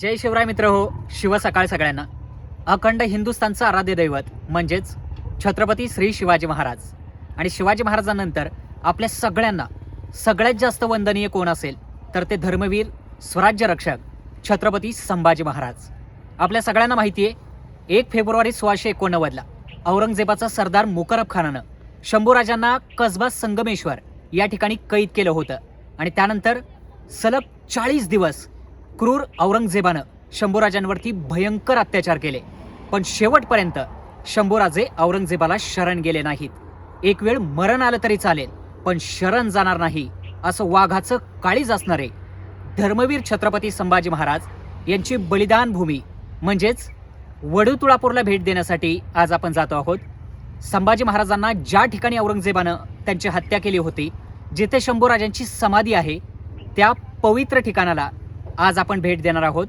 जय शिवराय मित्र हो शिव सकाळ सगळ्यांना. अखंड हिंदुस्थानचं आराध्य दैवत म्हणजेच छत्रपती श्री शिवाजी महाराज. आणि शिवाजी महाराजांनंतर आपल्या सगळ्यांना सगळ्यात जास्त वंदनीय कोण असेल तर ते धर्मवीर स्वराज्य रक्षक छत्रपती संभाजी महाराज. आपल्या सगळ्यांना माहिती आहे एक फेब्रुवारी सोळाशे एकोणनव्वदला औरंगजेबाचा सरदार मुकरब खानानं शंभूराजांना कसबा संगमेश्वर या ठिकाणी कैद केलं होतं. आणि त्यानंतर सलग चाळीस दिवस क्रूर औरंगजेबानं शंभूराजांवरती भयंकर अत्याचार केले. पण शेवटपर्यंत शंभूराजे औरंगजेबाला शरण गेले नाहीत. एक वेळ मरण आलं तरी चालेल पण शरण जाणार नाही असं वाघाचं काळीज असणारे धर्मवीर छत्रपती संभाजी महाराज यांची बलिदान भूमी म्हणजेच वडू तुळापूरला भेट देण्यासाठी आज आपण जातो आहोत. संभाजी महाराजांना ज्या ठिकाणी औरंगजेबानं त्यांची हत्या केली होती जिथे शंभूराजांची समाधी आहे त्या पवित्र ठिकाणाला आज आपण भेट देणार आहोत.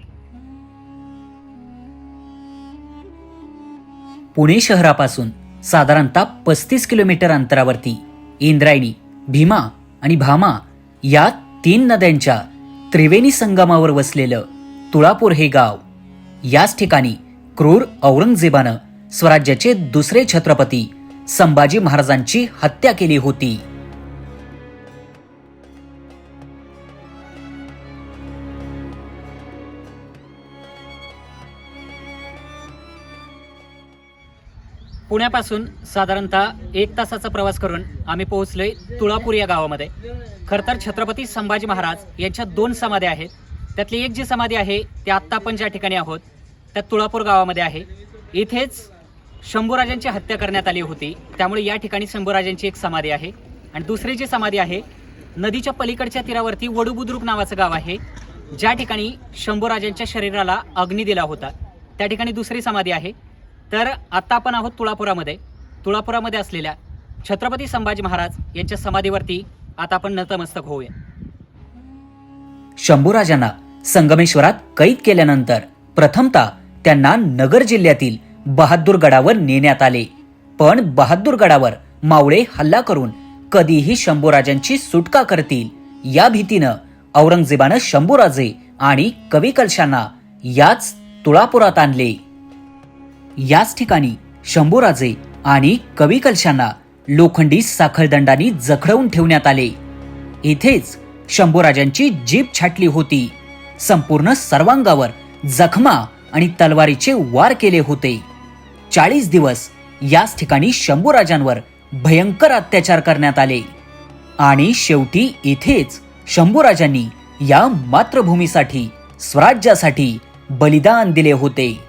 पुणे शहरापासून साधारणतः पस्तीस किलोमीटर अंतरावरती इंद्रायणी भीमा आणि भामा या तीन नद्यांच्या त्रिवेणी संगमावर वसलेलं तुळापूर हे गाव याच ठिकाणी क्रूर औरंगजेबानं स्वराज्याचे दुसरे छत्रपती संभाजी महाराजांची हत्या केली होती. पुण्यापासून साधारणतः एक तासाचा प्रवास करून आम्ही पोहोचलोय तुळापूर या गावामध्ये. खरं तर छत्रपती संभाजी महाराज यांच्या दोन समाध्या आहेत. त्यातली एक जी समाधी आहे ती आत्ता आपण ज्या ठिकाणी आहोत त्या तुळापूर गावामध्ये आहे. इथेच शंभूराजांची हत्या करण्यात आली होती. त्यामुळे या ठिकाणी शंभूराजांची एक समाधी आहे. आणि दुसरी जी समाधी आहे नदीच्या पलीकडच्या तीरावरती वडुबुद्रुक नावाचं गाव आहे. ज्या ठिकाणी शंभूराजांच्या शरीराला अग्नी दिला होता त्या ठिकाणी दुसरी समाधी आहे. तर आत्ता आपण आहोत तुळापुरामध्ये. तुळापुरामध्ये असलेल्या छत्रपती संभाजी महाराज यांच्या समाधीवरती आता आपण नतमस्तक होऊया. शंभूराजांना संगमेश्वरात कैद केल्यानंतर प्रथमतः त्यांना नगर जिल्ह्यातील बहादूरगडावर नेण्यात आले. पण बहादूरगडावर मावळे हल्ला करून कधीही शंभूराजांची सुटका करतील या भीतीनं औरंगजेबानं शंभूराजे आणि कवी कलशांना याच तुळापुरात आणले. याच ठिकाणी शंभूराजे आणि कवी कलशांना लोखंडी साखळदंडानी जखडवून ठेवण्यात आले. इथेच शंभूराजांची जीप छाटली होती. संपूर्ण सर्वांगावर जखमा आणि तलवारीचे वार केले होते. चाळीस दिवस याच ठिकाणी शंभूराजांवर भयंकर अत्याचार करण्यात आले. आणि शेवटी इथेच शंभूराजांनी या मातृभूमीसाठी स्वराज्यासाठी बलिदान दिले होते.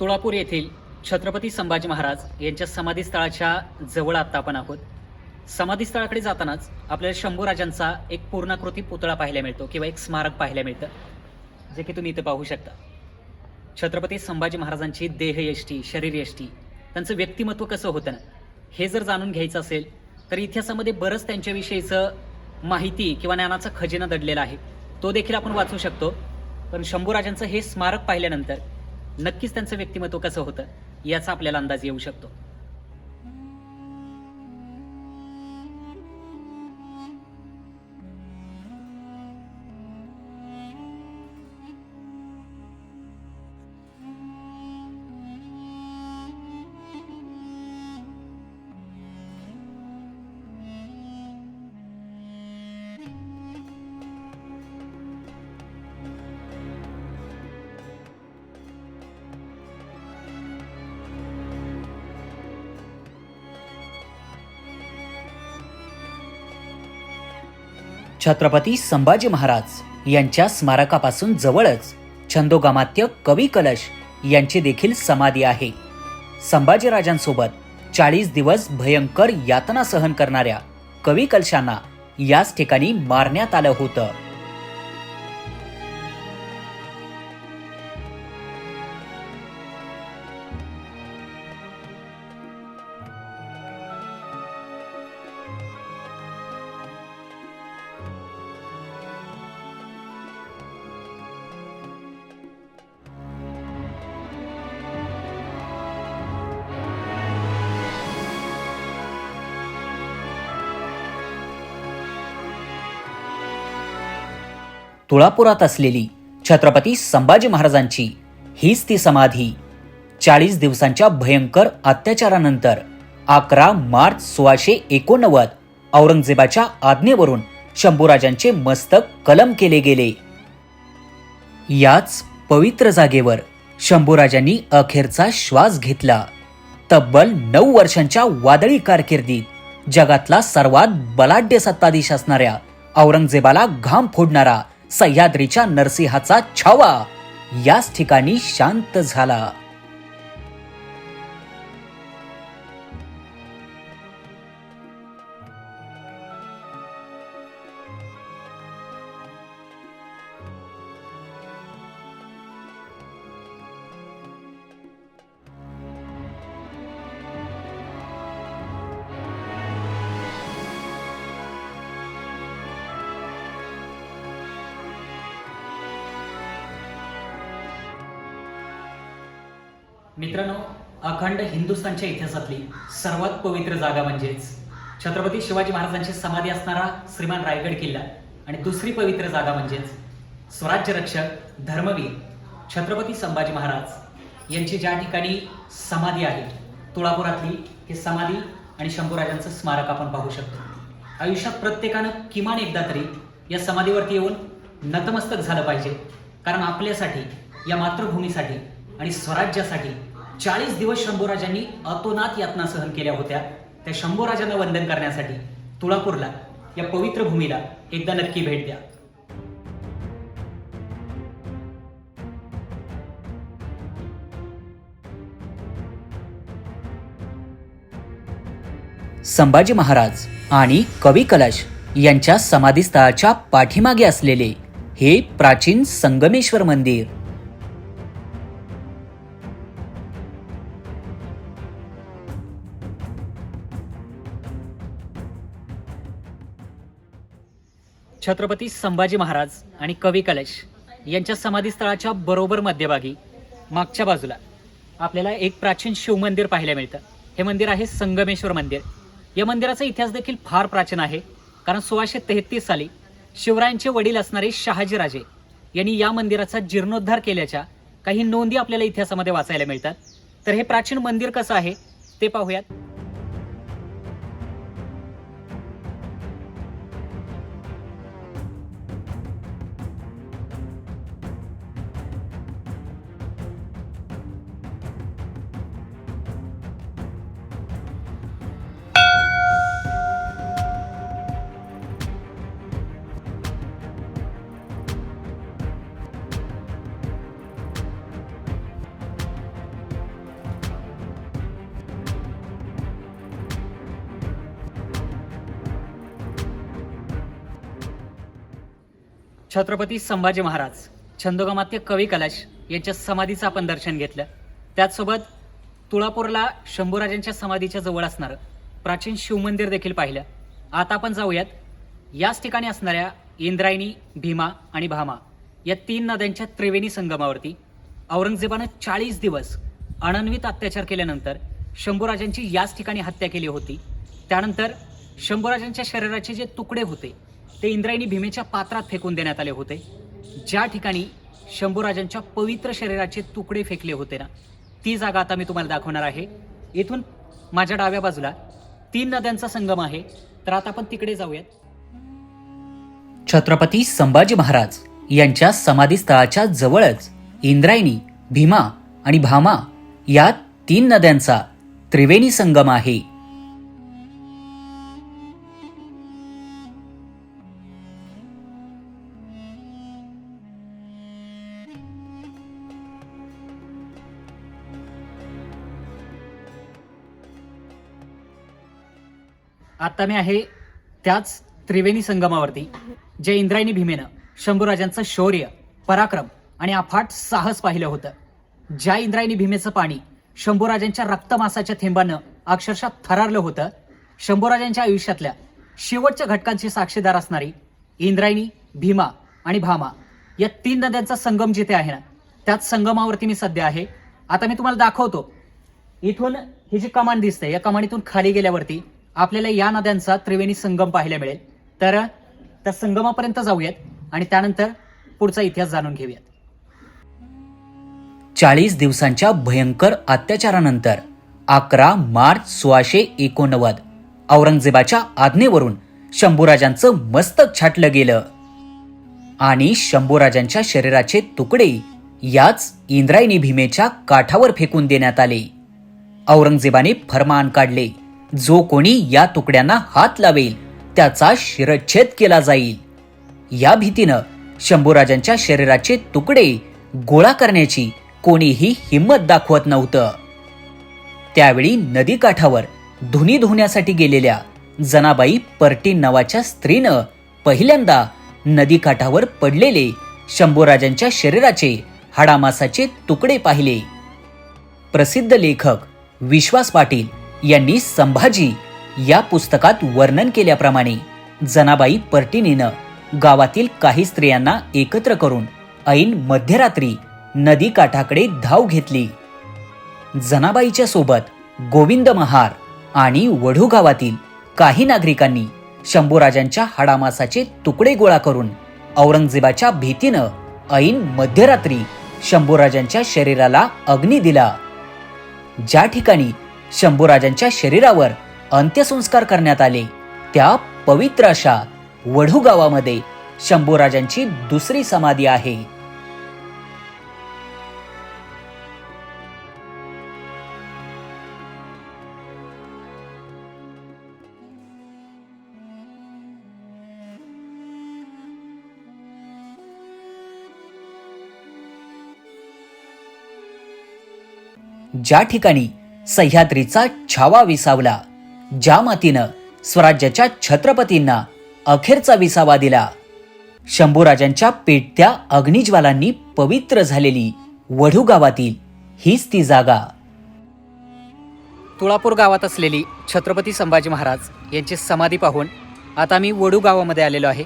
तुळापूर येथील छत्रपती संभाजी महाराज यांच्या समाधीस्थळाच्या जवळ आत्ता आपण आहोत. समाधीस्थळाकडे जातानाच आपल्याला शंभूराजांचा एक पूर्णाकृती पुतळा पाहायला मिळतो किंवा एक स्मारक पाहायला मिळतं जे की तुम्ही इथं पाहू शकता. छत्रपती संभाजी महाराजांची देहयष्टी शरीरयष्टी त्यांचं व्यक्तिमत्व कसं होतं ना हे जर जाणून घ्यायचं असेल तर इतिहासामध्ये बरंच त्यांच्याविषयीचं माहिती किंवा ज्ञानाचा खजिना दडलेला आहे. तो देखील आपण वाचू शकतो. पण शंभूराजांचं हे स्मारक पाहिल्यानंतर नक्कीच त्यांचं व्यक्तिमत्व कसं होतं याचा आपल्याला अंदाज येऊ शकतो. छत्रपती संभाजी महाराज यांच्या स्मारकापासून जवळच छंदोगामात्य कवी कलश यांची देखील समाधी आहे. संभाजीराजांसोबत चाळीस दिवस भयंकर यातना सहन करणाऱ्या कवी कलशांना याच ठिकाणी मारण्यात आलं होतं. तुळापुरात असलेली छत्रपती संभाजी महाराजांची हीच ती समाधी. चाळीस दिवसांच्या भयंकर अत्याचारानंतर अकरा मार्च सोळाशे एकोणनव्वद औरंगजेबाच्या आज्ञेवरून शंभूराजांचे मस्तक कलम केले गेले. याच पवित्र जागेवर शंभूराजांनी अखेरचा श्वास घेतला. तब्बल नऊ वर्षांच्या वादळी कारकिर्दीत जगातला सर्वात बलाढ्य सत्ताधीश असणाऱ्या औरंगजेबाला घाम फोडणारा सह्याद्रीच्या नरसिंहाचा छावा. याच ठिकाणी शांत झाला. मित्रांनो अखंड हिंदुस्थानच्या इतिहासातली सर्वात पवित्र जागा म्हणजेच छत्रपती शिवाजी महाराजांची समाधी असणारा श्रीमान रायगड किल्ला आणि दुसरी पवित्र जागा म्हणजेच स्वराज्य रक्षक धर्मवीर छत्रपती संभाजी महाराज यांची ज्या ठिकाणी समाधी आहे तुळापुरातली ही समाधी आणि शंभूराजांचं स्मारक आपण पाहू शकतो. आयुष्यात प्रत्येकानं किमान एकदा तरी या समाधीवरती येऊन नतमस्तक झालं पाहिजे कारण आपल्यासाठी या मातृभूमीसाठी आणि स्वराज्यासाठी चाळीस दिवस शंभूराजांनी अतोनात यातना सहन केल्या होत्या. त्या शंभूराजांना वंदन करण्यासाठी तुळापूरला या पवित्र भूमीला एकदा नक्की भेट द्या. संभाजी महाराज आणि कवी कलश यांच्या समाधीस्थळाच्या पाठीमागे असलेले हे प्राचीन संगमेश्वर मंदिर. छत्रपती संभाजी महाराज आणि कवी कलश यांच्या समाधीस्थळाच्या बरोबर मध्यभागी मागच्या बाजूला आपल्याला एक प्राचीन शिवमंदिर पाहायला मिळतं. हे मंदिर आहे संगमेश्वर मंदिर. या मंदिराचा इतिहास देखील फार प्राचीन आहे कारण सोळाशे तेहतीस साली शिवरायांचे वडील असणारे शहाजीराजे यांनी या मंदिराचा जीर्णोद्धार केल्याच्या काही नोंदी आपल्याला इतिहासामध्ये वाचायला मिळतात. तर हे प्राचीन मंदिर कसं आहे ते पाहूयात. छत्रपती संभाजी महाराज छंदोगमात्य कवी कलाश यांच्या समाधीचं आपण दर्शन घेतलं. त्याचसोबत तुळापूरला शंभूराजांच्या समाधीच्या जवळ असणारं प्राचीन शिवमंदिर देखील पाहिलं. आता आपण जाऊयात याच ठिकाणी असणाऱ्या इंद्रायणी भीमा आणि भामा या तीन नद्यांच्या त्रिवेणी संगमावरती औरंगजेबानं चाळीस दिवस अनन्वित अत्याचार केल्यानंतर शंभूराजांची याच ठिकाणी हत्या केली होती. त्यानंतर शंभूराजांच्या शरीराचे जे तुकडे होते ते इंद्रायणी भीमेच्या पात्रात फेकून देण्यात आले होते. ज्या ठिकाणी शंभूराजांच्या पवित्र शरीराचे तुकडे फेकले होते ना ती जागा आता मी तुम्हाला दाखवणार आहे. इथून माझ्या डाव्या बाजूला तीन नद्यांचा संगम आहे. तर आता आपण तिकडे जाऊयात. छत्रपती संभाजी महाराज यांच्या समाधीस्थळाच्या जवळच इंद्रायणी भीमा आणि भामा या तीन नद्यांचा त्रिवेणी संगम आहे. आता मी आहे त्याच त्रिवेणी संगमावरती जे इंद्रायणी भीमेनं शंभूराजांचं शौर्य पराक्रम आणि अफाट साहस पाहिलं होतं. ज्या इंद्रायणी भीमेचं पाणी शंभूराजांच्या रक्तमासाच्या थेंबानं अक्षरशः थरारलं होतं शंभूराजांच्या आयुष्यातल्या शेवटच्या घटकांची साक्षीदार असणारी इंद्रायणी भीमा आणि भामा या तीन नद्यांचा संगम जिथे आहे ना त्याच संगमावरती मी सध्या आहे. आता मी तुम्हाला दाखवतो. इथून ही जी कमान दिसते या कमानीतून खाली गेल्यावरती आपल्याला या नद्यांचा त्रिवेणी संगम पाहायला मिळेल. तर त्या संगमापर्यंत जाऊयात आणि त्यानंतर पुढचा इतिहास जाणून घेऊयात. चाळीस दिवसांच्या भयंकर अत्याचारानंतर अकरा मार्च सोळाशे एकोणनव्वद औरंगजेबाच्या आज्ञेवरून शंभूराजांचं मस्तक छाटलं गेलं. आणि शंभूराजांच्या शरीराचे तुकडे याच इंद्रायणी भीमेच्या काठावर फेकून देण्यात आले. औरंगजेबाने फरमान काढले. जो कोणी या तुकड्यांना हात लावेल त्याचा शिरच्छेद केला जाईल. या भीतीनं शंभूराजांच्या शरीराचे तुकडे गोळा करण्याची कोणीही हिंमत दाखवत नव्हतं. त्यावेळी नदीकाठावर धुनी धुण्यासाठी गेलेल्या जनाबाई पर्टीन नावाच्या स्त्रीनं पहिल्यांदा नदीकाठावर पडलेले शंभूराजांच्या शरीराचे हाडामासाचे तुकडे पाहिले. प्रसिद्ध लेखक विश्वास पाटील यांनी संभाजी या पुस्तकात वर्णन केल्याप्रमाणे जनाबाई पर्टिनीनं गावातील काही स्त्रियांना एकत्र करून ऐन मध्यरात्री नदी काठाकडे धाव घेतली. जनाबाईच्या सोबत गोविंद महार आणि वढू गावातील काही नागरिकांनी शंभूराजांच्या हाडामासाचे तुकडे गोळा करून औरंगजेबाच्या भीतीनं ऐन मध्यरात्री शंभूराजांच्या शरीराला अग्नी दिला. ज्या ठिकाणी शंभूराजांच्या शरीरावर अंत्यसंस्कार करण्यात आले. त्या पवित्र अशा वढू गावामध्ये शंभूराजांची दुसरी समाधी आहे. ज्या ठिकाणी सह्याद्रीचा छावा विसावला. ज्या मातीनं स्वराज्याच्या छत्रपतींना अखेरचा विसावा दिला. शंभूराजांच्या पेटत्या अग्निज्वालांनी पवित्र झालेली वढू गावातील हीच ती जागा. तुळापूर गावात असलेली छत्रपती संभाजी महाराज यांची समाधी पाहून आता मी वडू गावामध्ये आलेलो आहे.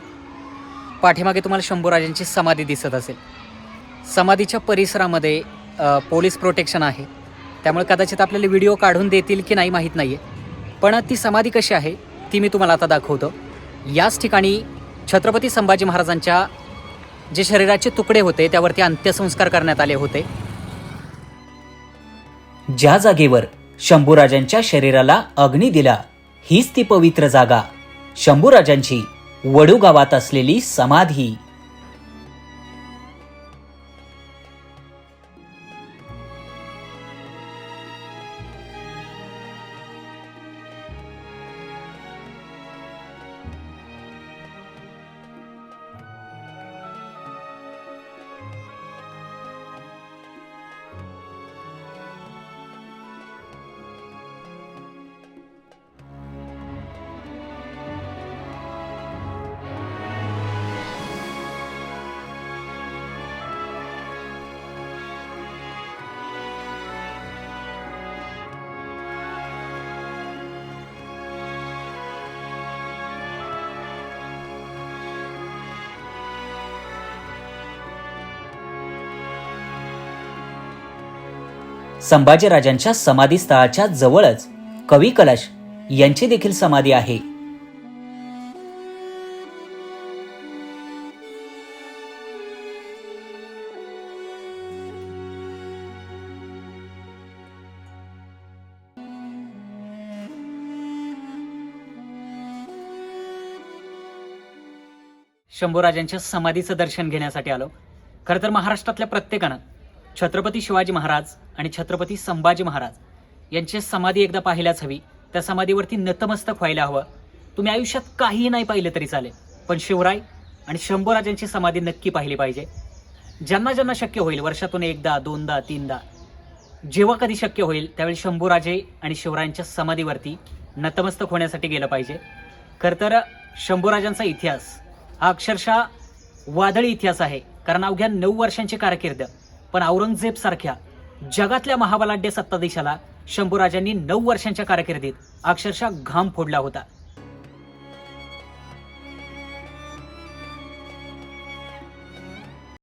पाठीमागे तुम्हाला शंभूराजांची समाधी दिसत असेल. समाधीच्या परिसरामध्ये पोलीस प्रोटेक्शन आहे. त्यामुळे कदाचित आपल्याला व्हिडिओ काढून देतील की नाही माहीत नाही आहे पण ती समाधी कशी आहे ती मी तुम्हाला आता दाखवतो. याच ठिकाणी छत्रपती संभाजी महाराजांच्या जे शरीराचे तुकडे होते त्यावरती अंत्यसंस्कार करण्यात आले होते. ज्या जागेवर शंभूराजांच्या शरीराला अग्नी दिला हीच ती पवित्र जागा. शंभूराजांची वडू गावात असलेली समाधी. संभाजीराजांच्या समाधीस्थळाच्या जवळच कवी कलश यांची देखील समाधी आहे. शंभूराजांच्या समाधीचं दर्शन घेण्यासाठी आलो. खरं तर महाराष्ट्रातल्या प्रत्येकानं छत्रपती शिवाजी महाराज आणि छत्रपती संभाजी महाराज यांची समाधी एकदा पाहायलाच हवी. त्या समाधीवरती नतमस्तक व्हायला हवं. तुम्ही आयुष्यात काहीही नाही पाहिलं तरी चालेल. पण शिवराय आणि शंभूराजांची समाधी नक्की पाहिली पाहिजे. ज्यांना ज्यांना शक्य होईल वर्षातून एकदा दोनदा तीनदा. जेव्हा कधी शक्य होईल त्यावेळी शंभूराजे आणि शिवरायांच्या समाधीवरती नतमस्तक होण्यासाठी गेलं पाहिजे. खरं तर शंभूराजांचा इतिहास हा अक्षरशः वादळी इतिहास आहे. कारण अवघ्या नऊ वर्षांची कारकीर्द. पण औरंगजेब सारख्या जगातल्या महाबलाढ्य सत्ताधीशाला शंभूराजांनी नऊ वर्षांच्या कारकिर्दीत अक्षरशः घाम फोडला होता.